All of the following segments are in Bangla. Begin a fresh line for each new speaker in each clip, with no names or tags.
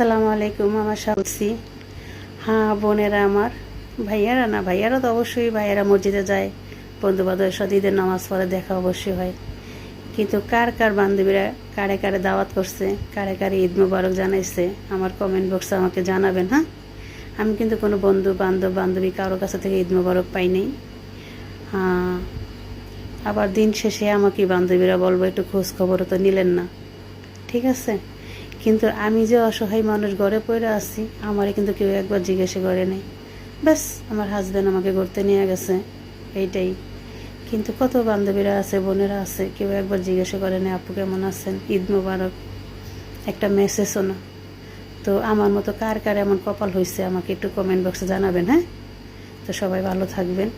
আসসালামু আলাইকুম, আমার শামসি হ্যাঁ বোনেরা আমার, ভাইয়ারা না, ভাইয়ারা তো অবশ্যই ভাইয়ারা মসজিদে যায় বন্ধু বান্ধবের সাথে ঈদের নামাজ পড়ে দেখা অবশ্যই হয়। কিন্তু কার কার বান্ধবীরা কারে কারে দাওয়াত করছে, কারে কারে ঈদ মুবারক জানাইছে, আমার কমেন্ট বক্সে আমাকে জানাবেন হ্যাঁ? আমি কিন্তু কোনো বন্ধু, বান্ধব, বান্ধবী কারোর কাছে থেকে ঈদ মুবারক পাই নাই। হ্যাঁ আবার দিন শেষে আমাকে বান্ধবীরা বলব, একটু খোঁজ খবরও তো নিলেন না। ঠিক আছে? কিন্তু আমি যে অসহায় মানুষ ঘরে পড়ে আছি আমারে কিন্তু কেউ একবার জিজ্ঞেস করে নেই। ব্যাস আমার হাজব্যান্ড আমাকে ঘুরতে নিয়ে গেছে এইটাই। কিন্তু কত বান্ধবীরা আছে বোনেরা আছে কেউ একবার জিজ্ঞাসা করে নেই আপু কেমন আছেন? ঈদ মুবারক। একটা মেসেজও না। তো আমার মতো কার কার এমন কপাল হয়েছে আমাকে একটু কমেন্ট বক্সে জানাবেন হ্যাঁ? তো সবাই ভালো থাকবেন।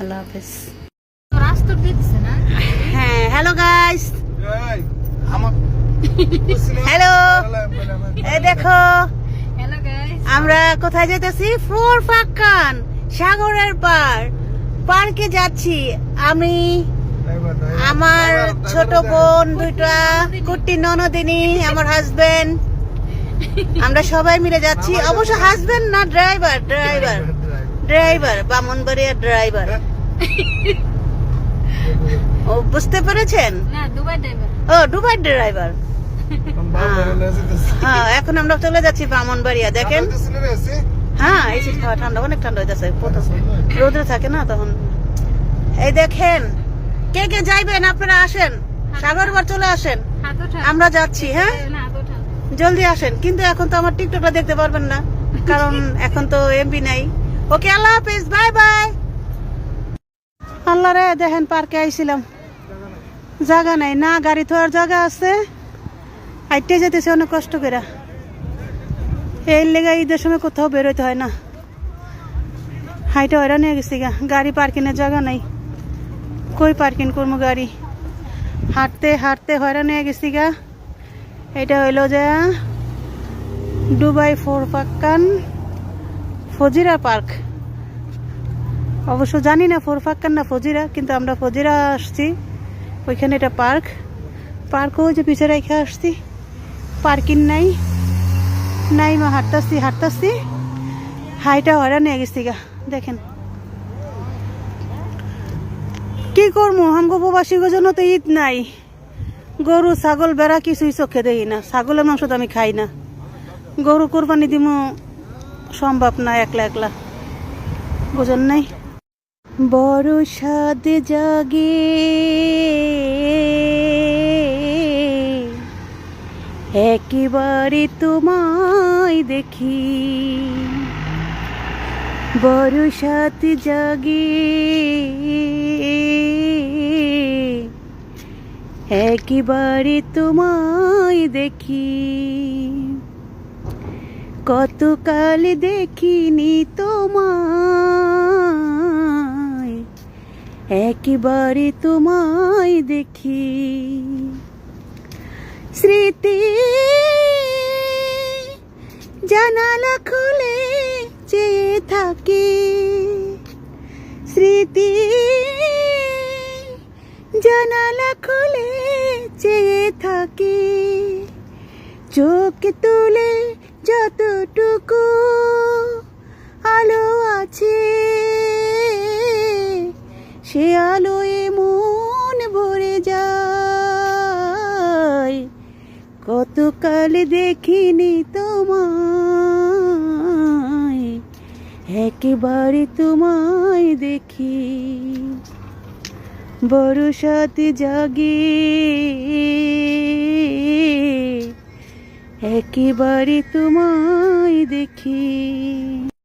আল্লাহ হাফেজ। হ্যাঁ হ্যালো গাইস হ্যালো এই দেখো। আমরা কোথায় যেতেছি? ফোর ফাক্কান সাগরের পার পার্কে যাচ্ছি। আমি আমার ছোট বোন দুইটা কুট্টি ননদিনী আমার হাজবেন্ড আমরা সবাই মিলে যাচ্ছি। অবশ্য হাজবেন্ড না ড্রাইভার ড্রাইভার ড্রাইভার বামনবাড়িয়ার ড্রাইভার ও বুঝতে পেরেছেন?
না দুবাই ড্রাইভার
ও দুবাই ড্রাইভার হ্যাঁ। এখন আমরা চলে যাচ্ছি বামনবাড়িয়া দেখেন? হ্যাঁ এই খাওয়া ঠান্ডা অনেক ঠান্ডা হয়ে যাচ্ছে রোদে থাকে না তখন। এই দেখেন কে কে যাইবেন আপনারা আসেন? সাগরবার চলে আসেন। আমরা যাচ্ছি হ্যাঁ? জলদি আসেন কিন্তু এখন তো আমার টিকটকটা দেখতে পারবেন না কারণ এখন তো এমবি নাই। ওকে আল্লাহ হাফিজ বাই বাই। আল্লাহ রে দেখেন পার্কে আইছিলাম। জায়গা নাই। না গাড়ি থোয়ার জায়গা আছে। আইটে যেতেছে, অনেক কষ্ট করে। এই লেগে ঈদের সময় কোথাও বেরোতে হয় না। হাইটে হয়রা নিয়ে গেছি গা। গাড়ি পার্কিংয়ের জায়গা নাই। কই পার্কিং করব গাড়ি? হাঁটতে হাঁটতে হয়রান হয়ে গেছি গা। এটা হইল যে দুবাই ফোর পাক্কান ফজিরা পার্ক। অবশ্য জানি না ফোর পাক্কান না ফজিরা, কিন্তু আমরা ফজিরা আসছি। ওইখানে এটা পার্ক। পার্কও যে পিছিয়ে রেখে আসছি। পার্কিং নাই। নাই মা, হাঁটতাছি হাঁটতাছি। হাইটা হয়রান হয়ে গেছি গা, দেখেন। কি করব আমগো প্রবাসীর জন্য তো ঈদ নাই। গরু, ছাগল, বেড়া কিছুই চোখে দেখি না। ছাগলের মাংস তো আমি খাই না। গরু কোরবানি দিমু, সম্ভব না, একলা একলা। বুঝেন নাই? বড় সাদ জাগে। একেবারে তোমায় দেখি। বড় সাত জাগে। একেবারে তোমায় দেখি। কতকাল দেখিনি তোমায়। একেবারে তোমায় দেখি। স্মৃতি। জানালা খুলে চেয়ে থাকি। স্মৃতি। জানালা খুলে চেয়ে থাকি। চোখ তুলে যতটুকু কতকাল দেখিনি তোমায় একেবারে তোমায় দেখি। বড় সাথে জাগে একেবারে তোমায় দেখি।